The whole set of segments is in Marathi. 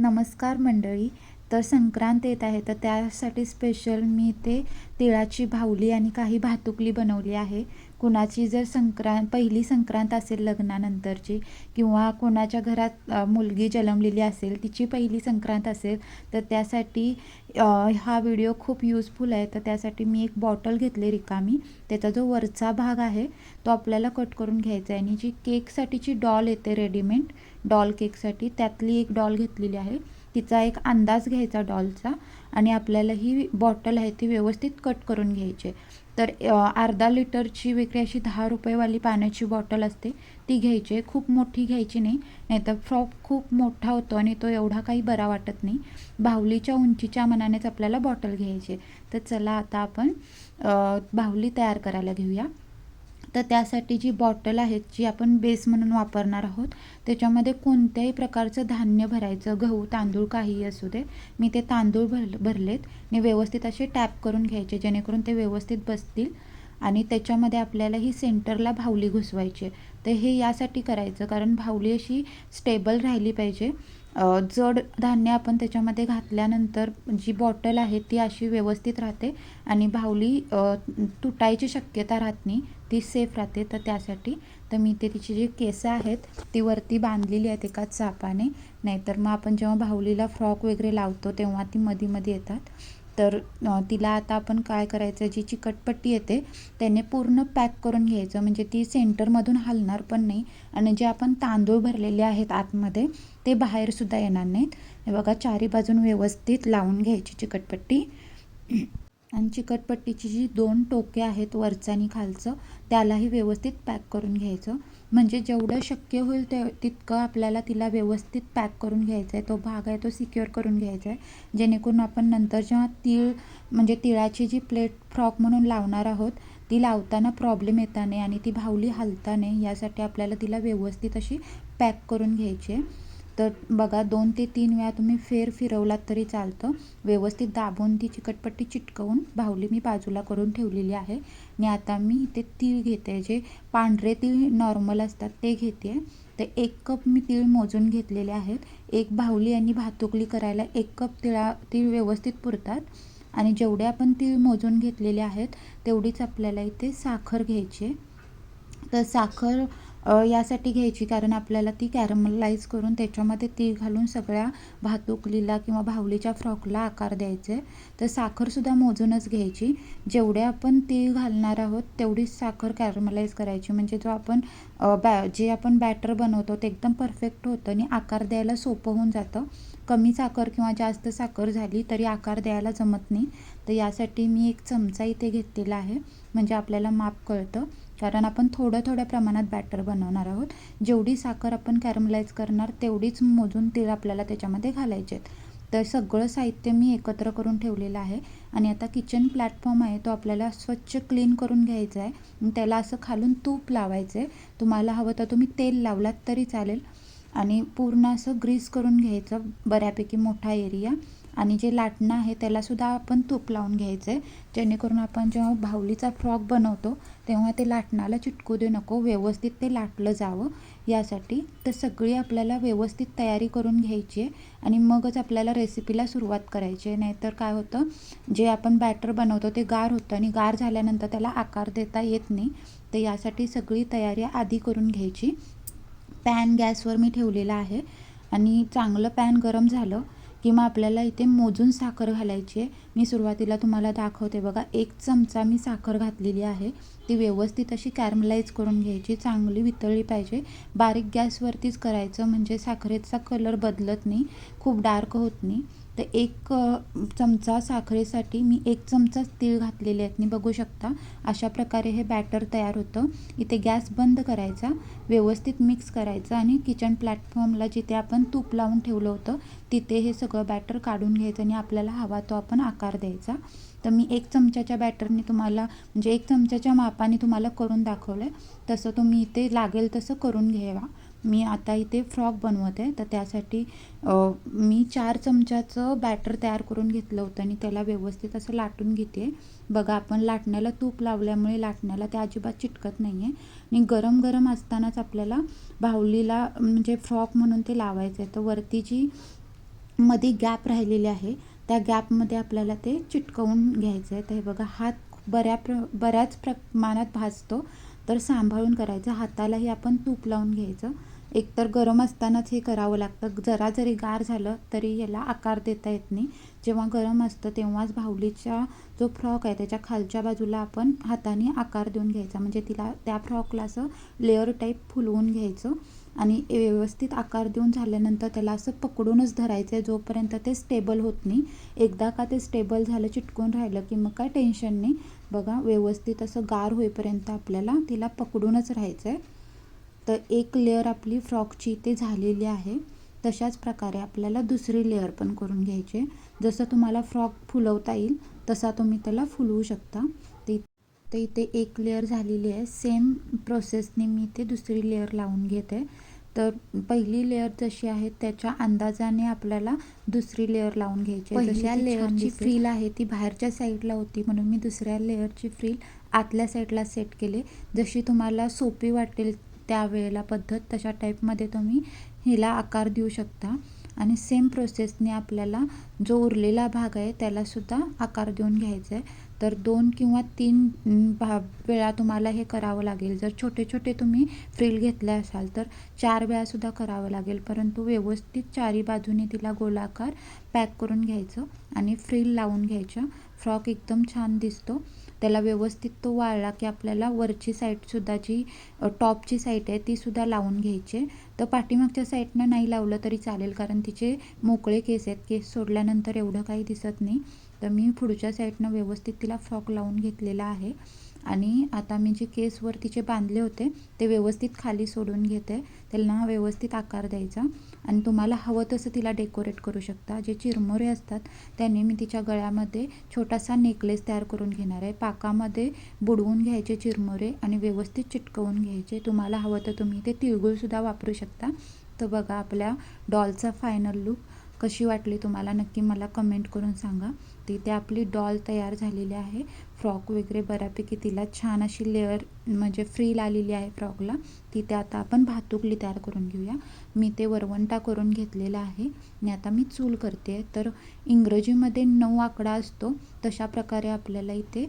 नमस्कार मंडळी. तर संक्रांत येत आहे तर त्यासाठी स्पेशल मी ते तिळाची भावली आणि काही भातुकली बनवली आहे. कुणाची जर संक्रांत पहिली संक्रांत असेल लग्नानंतरची किंवा कोणाच्या घरात मुलगी जन्मलेली असेल तिची पहिली संक्रांत असेल तर त्यासाठी हा व्हिडिओ खूप यूजफुल आहे. तर त्यासाठी मी एक बॉटल घेतली रिकामी. त्याचा जो वरचा भाग आहे तो आपल्याला कट करून घ्यायचा आहे. आणि जी केकसाठीची डॉल येते रेडीमेड डॉल केकसाठी त्यातली एक डॉल घेतलेली आहे. तिचा एक अंदाज घ्यायचा डॉलचा. आणि आपल्याला ही बॉटल आहे ती व्यवस्थित कट करून घ्यायची आहे. तर अर्धा लिटरची वेगळी अशी दहा रुपयेवाली पाण्याची बॉटल असते. ती घ्यायची आहे. खूप मोठी घ्यायची नाही. नाहीतर फ्रॉक खूप मोठा होतो आणि तो एवढा काही बरा वाटत नाही. बाहुलीच्या उंचीच्या मनानेच आपल्याला बॉटल घ्यायची आहे. तर चला आता आपण बाहुली तयार करायला घेऊया. तर त्यासाठी जी बॉटल आहेत जी आपण बेस म्हणून वापरणार आहोत त्याच्यामध्ये कोणत्याही प्रकारचं धान्य भरायचं गहू तांदूळ काहीही असू दे मी ते तांदूळ भर भरलेत. आणि व्यवस्थित असे टॅप करून घ्यायचे जेणेकरून ते व्यवस्थित बसतील आणि त्याच्यामध्ये आपल्याला ही सेंटरला भावली घुसवायची आहे. तर हे यासाठी करायचं कारण भावली अशी स्टेबल राहिली पाहिजे. जड धान्य आपण त्याच्यामध्ये घातल्यानंतर जी बॉटल आहे ती अशी व्यवस्थित राहते आणि भावली तुटायची शक्यता राहत नाही. ती सेफ राहते. तर त्यासाठी तर मी ते तिची जी केसं आहेत ती वरती बांधलेली आहेत एका चापाने. नाहीतर मग आपण जेव्हा बाहुलीला फ्रॉक वगैरे लावतो तेव्हा ती मधीमध्ये मध्ये येतात. तर तिला आता आपण काय करायचं जी चिकटपट्टी येते त्याने पूर्ण पॅक करून घ्यायचं. म्हणजे ती सेंटरमधून हलणार पण नाही आणि जे आपण तांदूळ भरलेले आहेत आतमध्ये ते बाहेरसुद्धा येणार नाहीत. हे बघा चारी बाजून व्यवस्थित लावून घ्यायची चिकटपट्टी. आणि चिकटपट्टीची जी दोन टोके आहेत वरचं आणि खालचं त्यालाही व्यवस्थित पॅक करून घ्यायचं. म्हणजे जेवढं शक्य होईल ते तितकं आपल्याला तिला व्यवस्थित पॅक करून घ्यायचं आहे. तो भाग आहे तो सिक्युअर करून घ्यायचा आहे. जेणेकरून आपण नंतर जेव्हा तीळ म्हणजे तिळाची जी प्लेट फ्रॉक म्हणून लावणार आहोत ती लावताना प्रॉब्लेम येता नाही आणि ती भावली हलता नाही यासाठी आपल्याला तिला व्यवस्थित अशी पॅक करून घ्यायची आहे. तर बघा दोन ते तीन वेळा तुम्ही फेर फिरवलात तरी चालतं. व्यवस्थित दाबून ती चिकटपट्टी चिटकवून भावली मी बाजूला करून ठेवलेली आहे. आणि आता मी इथे तीळ घेते. जे पांढरे तीळ नॉर्मल असतात ते घेते. तर एक कप मी तीळ मोजून घेतलेले आहेत. एक भावली आणि भातुकली करायला एक कप तिळा तीळ व्यवस्थित पुरतात. आणि जेवढे आपण तीळ मोजून घेतलेले आहेत तेवढीच आपल्याला इथे साखर घ्यायची आहे. तर साखर यासाठी घ्यायची. कारण आपल्याला ती कॅरमलाइज करून त्याच्यामध्ये ती घालून सगळ्या भातुकलीला किंवा भावलीच्या फ्रॉकला आकार द्यायचे. तर साखरसुद्धा मोजूनच घ्यायची. जेवढे आपण तीळ घालणार आहोत तेवढीच साखर कॅरमलाइज करायची. म्हणजे जो आपण बॅ जे आपण बॅटर बनवतो ते एकदम परफेक्ट होतं आणि आकार द्यायला सोपं होऊन जातं. कमी साखर किंवा जास्त साखर झाली तरी आकार द्यायला जमत नाही. तर यासाठी मी एक चमचा इथे घेतलेला आहे. म्हणजे आपल्याला माप कळतं. कारण आपण थोड्या थोड्या प्रमाणात बॅटर बनवणार आहोत. जेवढी साखर आपण कॅरमलाइज करणार तेवढीच मोजून तीळ आपल्याला त्याच्यामध्ये घालायचे आहेत. तर सगळं साहित्य मी एकत्र करून ठेवलेलं आहे. आणि आता किचन प्लॅटफॉर्म आहे तो आपल्याला स्वच्छ क्लीन करून घ्यायचा आहे. त्याला असं खालून तूप लावायचं आहे तुम्हाला हवं तर तुम्ही तेल लावलात तरी चालेल. आणि पूर्ण असं ग्रीस करून घ्यायचं बऱ्यापैकी मोठा एरिया. आणि जे लाटणं आहे त्यालासुद्धा आपण तूप लावून घ्यायचं आहे जेणेकरून आपण जेव्हा भावलीचा फ्रॉक बनवतो तेव्हा ते लाटणाला चिटकू देऊ नको व्यवस्थित ते लाटलं जावं. यासाठी तर सगळी आपल्याला व्यवस्थित तयारी करून घ्यायची आहे आणि मगच आपल्याला रेसिपीला सुरुवात करायची आहे नाहीतर काय होतं जे आपण बॅटर बनवतो ते गार होतं आणि गार झाल्यानंतर त्याला आकार देता येत नाही. तर यासाठी सगळी तयारी आधी करून घ्यायची. पॅन गॅसवर मी ठेवलेला आहे आणि चांगलं पॅन गरम झालं की मग आपल्याला इथे मोजून साखर घालायची आहे. मी सुरुवातीला तुम्हाला दाखवते बघा एक चमचा मी साखर घातलेली आहे. ती व्यवस्थित अशी कॅरमलाइज करून घ्यायची चांगली वितळली पाहिजे. बारीक गॅसवरतीच करायचं म्हणजे साखरेचा कलर बदलत नाही खूप डार्क होत नाही. तर एक चमचा साखरेसाठी मी एक चमचाच तीळ घातलेले आहेत. मी बघू शकता अशा प्रकारे हे बॅटर तयार होतं. इथे गॅस बंद करायचा व्यवस्थित मिक्स करायचं आणि किचन प्लॅटफॉर्मला जिथे आपण तूप लावून ठेवलं होतं तिथे हे सगळं बॅटर काढून घ्यायचं आणि आपल्याला हवा तो आपण आकार द्यायचा. तर मी एक चमच्याच्या बॅटरने तुम्हाला म्हणजे एक चमच्याच्या मापाने तुम्हाला करून दाखवलं आहे तसं तुम्ही इथे लागेल तसं करून घ्यावा. मी आता इथे फ्रॉक बनवत. आहे तर त्यासाठी मी चार चमच्याचं बॅटर तयार करून घेतलं होतं आणि त्याला व्यवस्थित असं लाटून घेते. बघा आपण लाटण्याला तूप लावल्यामुळे लाटण्याला ते अजिबात चिटकत नाही आहे आणि गरम गरम असतानाच आपल्याला बाहुलीला म्हणजे फ्रॉक म्हणून ते लावायचं आहे तर वरती जी मध्ये गॅप राहिलेली आहे त्या गॅपमध्ये आपल्याला ते चिटकवून घ्यायचं आहे तर हे बघा हात बऱ्या प्र बऱ्याच प्रमाणात भाजतो. तर सांभाळून करायचं. हातालाही आपण तूप लावून घ्यायचं. एकतर गरम असतानाच हे करावं लागतं. जरा जरी गार झालं तरी याला आकार देता येत नाही. जेव्हा गरम असतं तेव्हाच बाहुलीचा जो फ्रॉक आहे त्याच्या खालच्या बाजूला आपण हाताने आकार देऊन घ्यायचा. म्हणजे तिला त्या फ्रॉकला असं लेअर टाईप फुलवून घ्यायचं. आणि व्यवस्थित आकार देऊन झाल्यानंतर त्याला असं पकडूनच धरायचं आहे जोपर्यंत ते स्टेबल होत नाही एकदा का ते स्टेबल झालं चिटकून राहिलं की मग काय टेन्शन नाही. बघा व्यवस्थित असं गार होईपर्यंत आपल्याला तिला पकडूनच राहायचं आहे तर एक लेअर आपली फ्रॉकची ते झालेली आहे. तशाच प्रकारे आपल्याला दुसरी लेअर पण करून घ्यायची आहे. जसं तुम्हाला फ्रॉक फुलवता येईल तसा तुम्ही त्याला फुलवू शकता. तर इथे एक लेअर झालेली आहे सेम प्रोसेसने मी इथे दुसरी लेअर लावून घेते तर पहिली लेअर जशी आहे त्याच्या अंदाजाने आपल्याला दुसरी लेअर लावून घ्यायची आहे. पहिल्या लेअरची. फ्रील आहे ती बाहेरच्या साईडला होती म्हणून मी दुसऱ्या लेअरची फ्रील आतल्या साईडला सेट केले जशी तुम्हाला सोपी वाटेल त्यावेळेला पद्धत तशा टाईपमध्ये तुम्ही हिला आकार देऊ शकता आणि सेम प्रोसेसने आपल्याला जो उरलेला भाग आहे त्यालासुद्धा आकार देऊन घ्यायचा आहे. तर दोन किंवा तीन भा वेळा तुम्हाला हे करावं लागेल. जर छोटे छोटे तुम्ही फ्रील घेतले असाल तर चार वेळासुद्धा करावं लागेल. परंतु व्यवस्थित चारी बाजूने तिला गोलाकार पॅक करून घ्यायचं आणि फ्रील लावून घ्यायच्या फ्रॉक एकदम छान दिसतो. त्याला व्यवस्थित तो वाळला की आपल्याला वरची साईडसुद्धा जी टॉपची साईट आहे तीसुद्धा लावून घ्यायची तर पाठीमागच्या साईडनं नाही लावलं तरी चालेल कारण तिचे मोकळे केस आहेत. केस सोडल्यानंतर एवढं काही दिसत नाही. तर मी पुढच्या साईडनं व्यवस्थित तिला फ्रॉक लावून घेतलेला आहे. आणि आता मी जे केसवर तिचे बांधले होते ते व्यवस्थित खाली सोडून घेते. त्यांना व्यवस्थित आकार द्यायचा. आणि तुम्हाला हवं तसं तिला डेकोरेट करू शकता. जे चिरमुरे असतात त्याने मी तिच्या गळ्यामध्ये छोटासा नेकलेस तयार करून घेणार आहे. पाकामध्ये बुडवून घ्यायचे चिरमुरे आणि व्यवस्थित चिटकवून घ्यायचे. तुम्हाला हवं तर तुम्ही ते तिळगुळसुद्धा वापरू शकता. तर बघा आपल्या डॉलचा फायनल लुक कशी वाटली तुम्हाला? नक्की मला कमेंट करून सांगा. तिथे आपली डॉल तयार झालेली आहे. फ्रॉक वगैरे बऱ्यापैकी तिला छान अशी लेअर म्हणजे फ्रील आलेली आहे फ्रॉकला. ती ते आता आपण भातुकली तयार करून घेऊया. मी ते वरवंटा करून घेतलेला आहे. आणि आता मी चूल करते. तर इंग्रजीमध्ये नऊ आकडा असतो. तशा प्रकारे आपल्याला इथे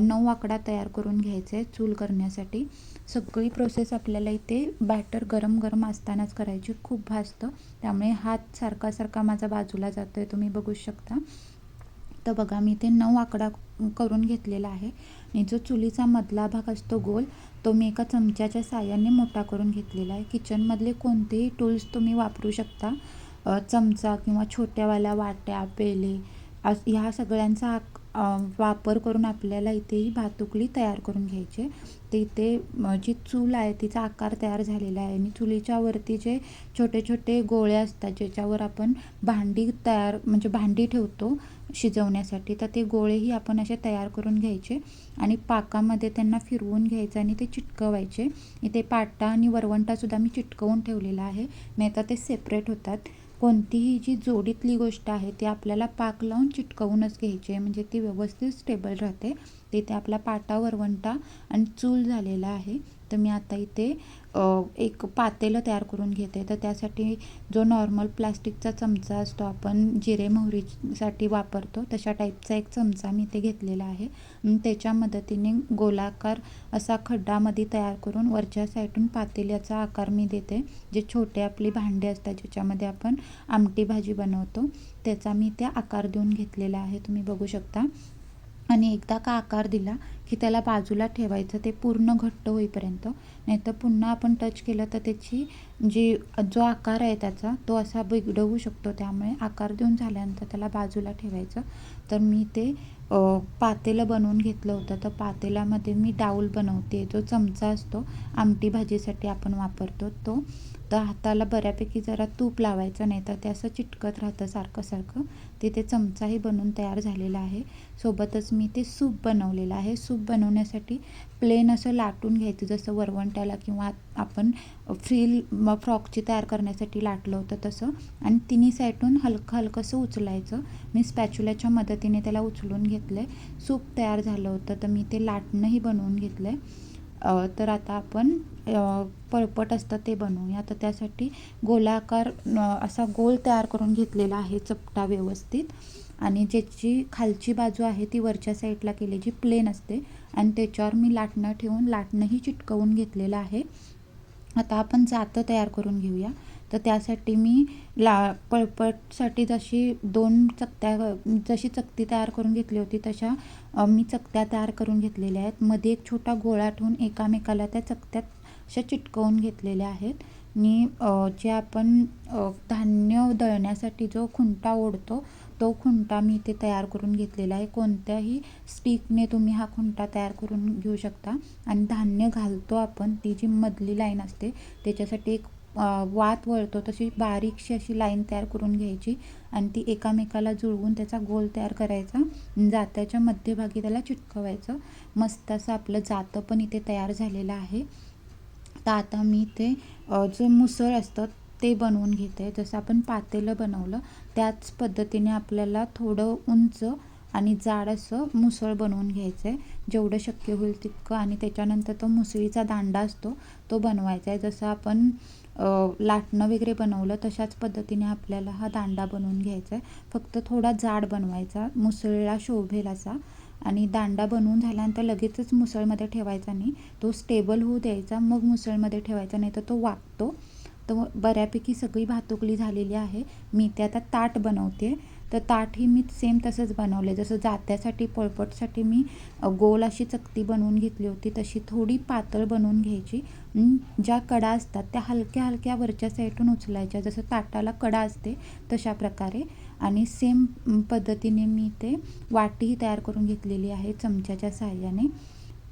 नऊ आकडा तयार करून घ्यायचा आहे चूल करण्यासाठी. सगळी प्रोसेस आपल्याला इथे बॅटर गरम गरम असतानाच करायची. खूप भाजतं. त्यामुळे हात सारखा सारखा माझा बाजूला जातो आहे तुम्ही बघू शकता. तर बघा मी ते नऊ आकडा करून घेतलेला आहे. आणि जो चुलीचा मधला भाग असतो गोल तो मी एका चमच्याच्या साहाय्याने मोठा करून घेतलेला आहे. किचनमधले कोणतेही टूल्स तुम्ही वापरू शकता. चमचा किंवा छोट्यावाल्या वाट्या पेले अस ह्या सगळ्यांचा आक- वापर करून आपल्याला इथे ही भातुकली तयार करून घ्यायची. आहे. ते इथे जी चूल आहे तिचा आकार तयार झालेला आहे. आणि चुलीच्या वरती जे छोटे छोटे गोळे असतात ज्याच्यावर आपण भांडी तयार म्हणजे भांडी ठेवतो शिजवण्यासाठी तर ते गोळेही आपण असे तयार करून घ्यायचे. आणि पाकामध्ये त्यांना फिरवून घ्यायचं आणि ते चिटकवायचे. इथे पाटा आणि वरवंटासुद्धा मी चिटकवून ठेवलेला आहे. नाही तर ते सेपरेट होतात. कोणतीही जी जोडीतली गोष्ट आहे ती आपल्याला पाक लावून चिटकवूनच घ्यायची आहे. म्हणजे ती व्यवस्थित स्टेबल राहते. तिथे आपला पाटा वरवंटा आणि चूल झालेला आहे. तर मी आता इथे एक पातेलं तयार करून घेते. तर त्यासाठी जो नॉर्मल प्लास्टिकचा चमचा असतो आपण जिरे मोहरीसाठी वापरतो तशा टाईपचा एक चमचा मी इथे घेतलेला आहे. त्याच्या मदतीने गोलाकार असा खड्डामध्ये तयार करून वरच्या साईडून पातेल्याचा आकार मी देते. जे छोटे आपली भांडे असतात ज्याच्यामध्ये आपण आमटी भाजी बनवतो त्याचा मी त्या आकार देऊन घेतलेला आहे. तुम्ही बघू शकता. आणि एकदा का आकार दिला की त्याला बाजूला ठेवायचं ते पूर्ण घट्ट होईपर्यंत. नाहीतर पुन्हा आपण टच केलं तर त्याची जी जो आकार आहे त्याचा तो असा बिघडवू शकतो. त्यामुळे आकार देऊन झाल्यानंतर त्याला बाजूला ठेवायचं. तर मी ते पातेलं बनवून घेतलं होतं. तर पातेल्यामध्ये मी डाऊल बनवते. जो चमचा असतो आमटी भाजीसाठी आपण वापरतो तो तर हाताला बऱ्यापैकी जरा तूप लावायचं नाही तर ते असं चिटकत राहतं सारखं सारखं तिथे चमचाही बनवून तयार झालेला आहे. सोबतच मी ते सूप बनवलेलं आहे. सूप बनवण्यासाठी प्लेन असं लाटून घ्यायचं. जसं वरवंट्याला किंवा आपण फ्रील फ्रॉकची तयार करण्यासाठी लाटलं होतं तसं. आणि तिन्ही साईडून हलकं हलकंसं उचलायचं. मी स्पॅच्युलाच्या मदतीने त्याला उचलून घेतलं आहे सूप तयार झालं होतं तर मी ते लाटणंही बनवून घेतलं आहे तर आता आपण पळपट असतं ते बनवूया. तर त्यासाठी गोलाकार असा गोल तयार करून घेतलेला आहे चपटा व्यवस्थित. आणि ज्याची खालची बाजू आहे ती वरच्या साईडला केलेली प्लेन असते. आणि त्याच्यावर मी लाटणं ठेवून लाटणंही चिटकवून घेतलेलं आहे. आता आपण जातं तयार करून घेऊया. तर त्यासाठी मी ला पळपटसाठी जशी दोन चकत्या जशी चकती तयार करून घेतली होती तशा मी चकत्या तयार करून घेतलेल्या आहेत. मध्ये एक छोटा गोळा ठेवून एकामेकाला त्या चकत्यात अशा चिटकवून घेतलेल्या आहेत. आणि जे आपण धान्य दळण्यासाठी जो खुंटा ओढतो तो खुंटा मी इथे तयार करून घेतलेला आहे. कोणत्याही स्टिकने तुम्ही हा खुंटा तयार करून घेऊ शकता. आणि धान्य घालतो आपण ती जी मधली लाईन असते त्याच्यासाठी एक वात वळतो तशी बारीकशी अशी लाईन तयार करून घ्यायची आणि ती एकामेकाला जुळवून त्याचा गोल तयार करायचा. जात्याच्या मध्यभागी त्याला चिटकवायचं. मस्त असं आपलं जातं पण इथे तयार झालेलं आहे. तर आता मी ते जे जो मुसळ असतं ते बनवून घेते. जसं आपण पातेलं बनवलं त्याच पद्धतीने आपल्याला थोडं उंच आणि जाड असं मुसळ बनवून घ्यायचं आहे जेवढं शक्य होईल तितकं आणि त्याच्यानंतर तो मुसळीचा दांडा असतो तो बनवायचा आहे जसं आपण लाटणं वगैरे बनवलं तशाच पद्धतीने आपल्याला हा दांडा बनवून घ्यायचा आहे फक्त थोडा जाड बनवायचा मुसळीला शोभेल असा. आणि दांडा बनवून झाल्यानंतर लगेचच मुसळमध्ये ठेवायचा नाही. तो स्टेबल होऊ द्यायचा मग मुसळमध्ये ठेवायचा नाही तर तो वागतो तर बऱ्यापैकी सगळी भातुकली झालेली आहे. मी ते आता ताट बनवते तर ताटही मी सेम तसंच बनवले जसं जात्यासाठी पळपटसाठी मी गोल अशी चकती बनवून घेतली होती तशी थोडी पातळ बनवून घ्यायची. ज्या कडा असतात त्या हलक्या हलक्या वरच्या साईडून उचलायच्या. जसं ताटाला कडा असते तशा प्रकारे. आणि सेम पद्धतीने मी ते वाटीही तयार करून घेतलेली आहे चमच्याच्या साह्याने.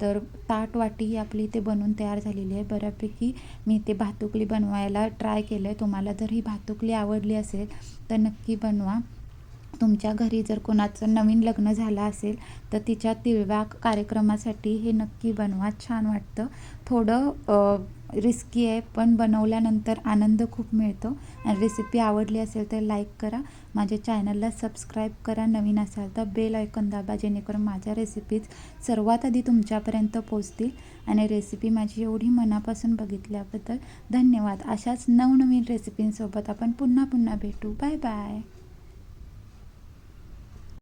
तर ताट वाटी ही आपली इथे बनवून तयार झालेली आहे. बऱ्यापैकी मी ते भातुकली बनवायला ट्राय केलं आहे तुम्हाला जर ही भातुकली आवडली असेल तर नक्की बनवा. तुमच्या घरी जर कोणाचं नवीन लग्न झालं असेल तर तिच्या तिळव्या कार्यक्रमासाठी हे नक्की बनवा. छान वाटतं. थोडं रिस्की आहे पण बनवल्यानंतर आनंद खूप मिळतो. आणि रेसिपी आवडली असेल तर लाईक करा. माझ्या चॅनलला सबस्क्राईब करा. नवीन असाल तर बेल ऐकून दाबा जेणेकरून माझ्या रेसिपीज सर्वात आधी तुमच्यापर्यंत पोचतील आणि रेसिपी माझी एवढी मनापासून बघितल्याबद्दल धन्यवाद. अशाच नवनवीन रेसिपींसोबत आपण पुन्हा पुन्हा भेटू. Bye bye